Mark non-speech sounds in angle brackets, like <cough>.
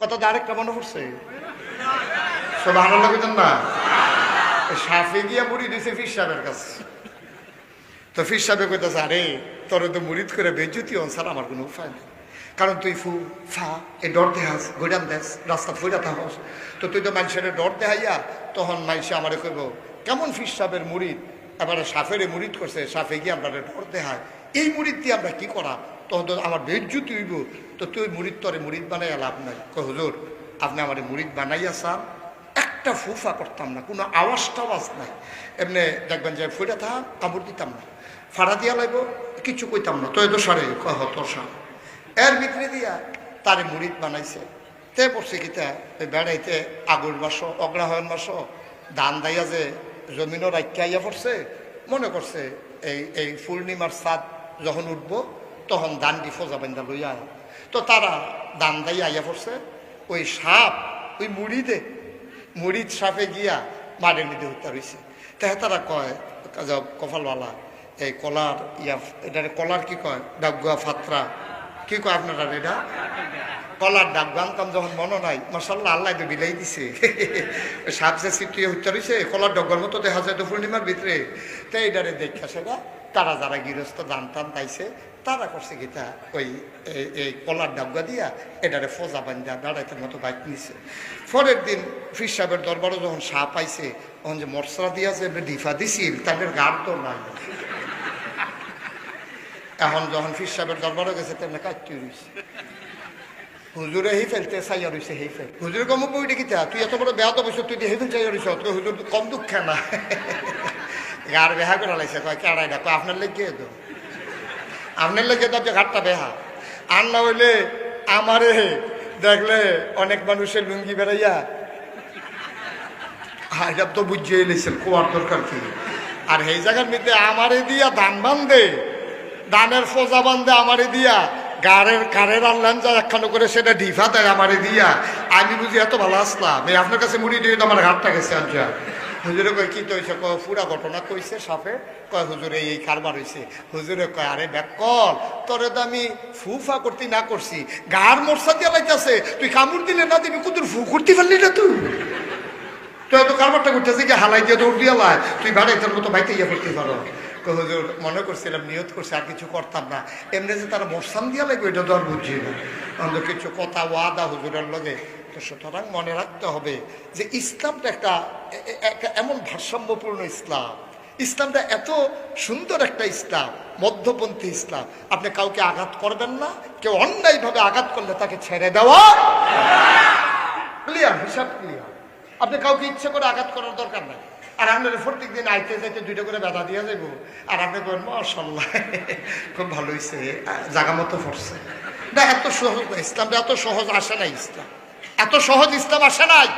কত আরেকটা মনে পড়ছে? সব ভালো লাগতেন না। সাফে গিয়া মুড়ি দিছে ফির সাহেবের কাছে। তো ফির সাহেব কইতেছে, আরে, তোর তো মুড়িদ করে বেজুতি অনসার আমার কোনো উপায় নেই। কারণ তুই ফু, ফা, এ ডর দেহাস গৈরাম দেস রাস্তা ফুইরা থাকস। তো তুই তো মানুষের ডর দেহাইয়া তখন মানুষে আমারে কইব, কেমন ফির সাহেবের মুড়িদ এবারে সাফেরে মুড়িদ করছে সাফে গিয়ে আমরা ডর দেহায় এই মুড়িদ দিয়ে আমরা কি করা? তখন তো আমার বেজ্জুতি হইব। তো তুই মুড়িদ তরে মুড়িদ বানাইয়া লাভ নাই। কই, হুজুর, আপনি আমার মুড়িদ বানাইয়া চান? একটা ফুফা করতাম না, কোনো আওয়াজ টাওয়াজ নাই। এমনি দেখবেন যে ফুটা থা, কামড় দিতাম না। ফাড়া দিয়া লাগব কিছু কইতাম না। তো এত সারে কহ, তোর সার এর ভিতরে দিয়া তারে মুড়িদ বানাইছে। তে পড়ছে কিতা ওই বেড়াইতে আগুর মাস, অগ্রহায়ণ মাস, ধান দাইয়া যে জমিনও রাখিয়া পড়ছে, মনে করছে এই এই পূর্ণিমার চাঁদ যখন উঠবো তখন ধানটি ফোজা বেন্দা লইয়া। তো তারা ধান দাইয়া আইয়া পড়ছে। ওই সাপ, ওই মুড়িদে মুড়িদ সাপে গিয়া মারের মধ্যে হত্যা রয়েছে তাই তারা কয় কপালওয়ালা, এই কলার ইয়া এটা কলার কি কয়? ডাগুয়া ফাত্রা। কি কয় আপনারা এটা? কলার ডাক গানতাম যখন মনে নাই। মাসাল্লাহ আল্লাহ তো বিলাই দিছে। <laughs> সাপ যে সিটিয়ে হত্যা রয়েছে কলার ডগর মতো দেখা যায় তো পূর্ণিমার ভিতরে। তাই এটারে দেখা সেটা, তারা যারা গৃহস্থ দান টান পাইছে তারা করছে গীতা ওই, এই- কলার ডাবগা দিয়া এটারে ফোজা বান্ধা বেড়াইতে মতো বাইক নিছে। পরের দিন ফির সাহেবের দরবারও যখন সাপ পাইছে তখন যে মশলা দিয়া যে ডিফা দিছিল, তাদের গার তো নাই। এখন যখন ফির সাহেবের দরবারও গেছে, তেমনি কাটতে রয়েছে হুজুরে হি ফেলতে চাইয়া রয়েছে হি ফেল। হুজুরে কম বইটা কিতা তুই এত বড় বেয়া তো বসে তুই হি ফেল চাইয়া রয়েছ তুই হুজুর কম দুঃখ না। গার বেহা করে লাইছে, কয় কেড়াই না আপনার লেগে তো? আপনার লেগে যে ঘাটটা বেহা। আর না হইলে আমারে দেখলে অনেক মানুষের লুঙ্গি বেড়াইয়া। হ্যাঁ এটা তো বুঝিয়ে এলেছেন কোয়ার দরকার কি? আর এই জায়গার মধ্যে আমারে দিয়া ধান বান্ধে ধানের ফোজা বান্ধে আমারে দিয়া গাড়ের কারের আনলেন যা একখানো করে সেটা ডিফা দেয় আমারে দিয়া। আমি বুঝি এত ভালো আসলাম। আপনার কাছে মুড়ি দিয়ে আমার ঘাটটা গেছে আনছা হুজুরে কয়, কি তো হয়েছে কয় পুরা ঘটনা কইছে সাপে। কয়, হুজুরে, এই কারবার হয়েছে হুজুরে কয়, আরে ব্যাকল, তোরে তো আমি ফুফা করতে না করছি। গার মোরসা দিয়া লাইতেছে। তুই কামড় দিলে না দিবি কুতুর ফু করতে পারলি না তুই? তুই এত কারবারটা করতেছি কি, হালাই দিয়ে দৌড় দিয়ে লাই তুই বাড়ি তোর মতো বাইতে ইয়ে করতে পারো। হুজুর, মনে করছিলাম নিয়ত করছে, আর কিছু করতাম না। এমনি যে তারা মরসাম দিয়া লাগবে, এটা তো আর বুঝছি না। অন্য কিছু কথা ওয়াদা হুজুরের লগে। সুতরাং মনে রাখতে হবে যে ইসলামটা একটা এমন ভারসাম্যপূর্ণ ইসলাম। ইসলামটা এত সুন্দর একটা ইসলাম, মধ্যপন্থী ইসলাম। আপনি কাউকে আঘাত করবেন না, কেউ অন্যায়ভাবে আঘাত করলে তাকে ছেড়ে দেওয়া। ক্লিয়ার হিসাব ক্লিয়ার আপনি কাউকে ইচ্ছে করে আঘাত করার দরকার নাই। আর আপনার প্রত্যেক দিন আইতে যাইতে দুইটা করে ব্যথা দিয়ে যাইব। আর আপনি কবেন মার্শাল্লাহ খুব ভালো হয়েছে জাগা মতো পড়ছে। না, এত সহজ না, ইসলামটা এত সহজ আসে নাই ইসলাম। এত সহজ ইসলাম আসে নাই?